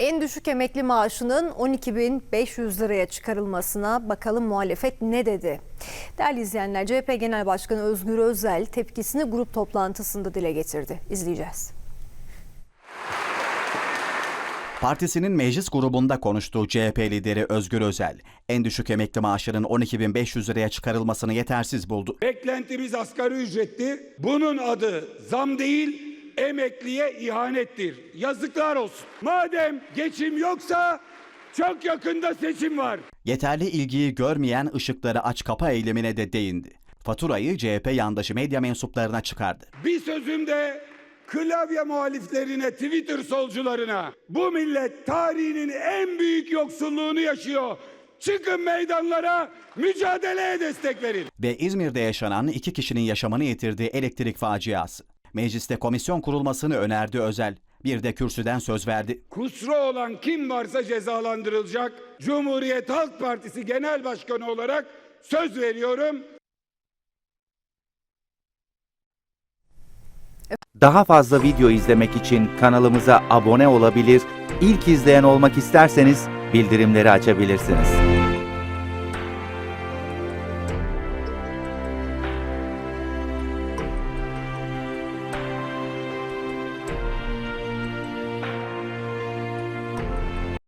En düşük emekli maaşının 12.500 liraya çıkarılmasına bakalım muhalefet ne dedi? Değerli izleyenler CHP Genel Başkanı Özgür Özel tepkisini grup toplantısında dile getirdi. İzleyeceğiz. Partisinin meclis grubunda konuştuğu CHP lideri Özgür Özel, en düşük emekli maaşının 12.500 liraya çıkarılmasını yetersiz buldu. Beklentimiz asgari ücretti. Bunun adı zam değil, emekliye ihanettir. Yazıklar olsun. Madem geçim yoksa çok yakında seçim var. Yeterli ilgiyi görmeyen ışıkları aç kapa eylemine de değindi. Faturayı CHP yandaşı medya mensuplarına çıkardı. Bir sözümde klavye muhaliflerine, Twitter solcularına bu millet tarihinin en büyük yoksulluğunu yaşıyor. Çıkın meydanlara, mücadeleye destek verin. Ve İzmir'de yaşanan iki kişinin yaşamını yitirdiği elektrik faciası. Mecliste komisyon kurulmasını önerdi Özel. Bir de kürsüden söz verdi. Kusuru olan kim varsa cezalandırılacak. Cumhuriyet Halk Partisi Genel Başkanı olarak söz veriyorum. Daha fazla video izlemek için kanalımıza abone olabilir, ilk izleyen olmak isterseniz bildirimleri açabilirsiniz.